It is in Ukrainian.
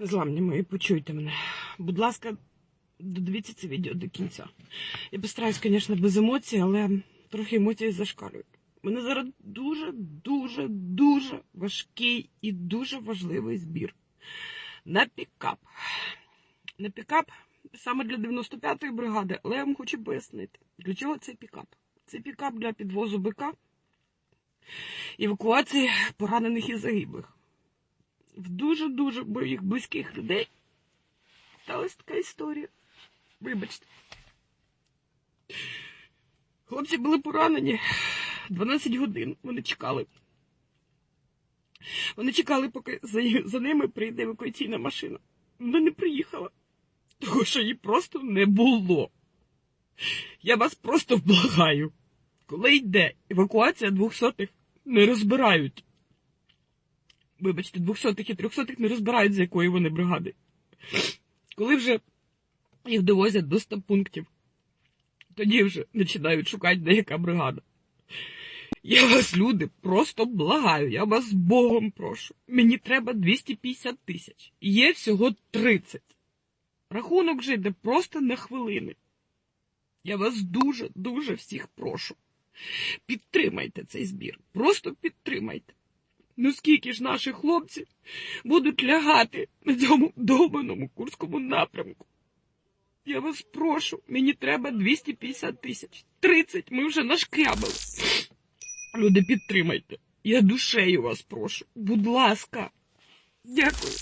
Незламні мої, почуйте мене. Будь ласка, додивіться це відео до кінця. Я постараюсь, звісно, без емоцій, але трохи емоції зашкалюють. Мене зараз дуже, дуже, дуже важкий і дуже важливий збір. На пікап. На пікап саме для 95-ї бригади, але я вам хочу пояснити, для чого цей пікап. Це пікап для підвозу БК, евакуації поранених і загиблих в дуже-дуже моїх близьких людей сталася така історія. Вибачте. Хлопці були поранені 12 годин. Вони чекали. Вони чекали, поки за, за ними прийде евакуаційна машина. Вона не приїхала, того що її просто не було. Я вас просто благаю. Коли йде евакуація двохсотих, не розбирають вибачте, 200-х і 300-х не розбирають, з якої вони бригади. Коли вже їх довозять до 100 пунктів, тоді вже починають шукати, де яка бригада. Я вас, люди, просто благаю, я вас Богом прошу. Мені треба 250 тисяч. Є всього 30. Рахунок вже йде просто на хвилини. Я вас дуже, дуже всіх прошу. Підтримайте цей збір. Просто підтримайте. Ну скільки ж наших хлопців будуть лягати на цьому довбаному курському напрямку? Я вас прошу, мені треба 250 тисяч. 30 ми вже нашкрябали. Люди, підтримайте. Я душею вас прошу. Будь ласка. Дякую.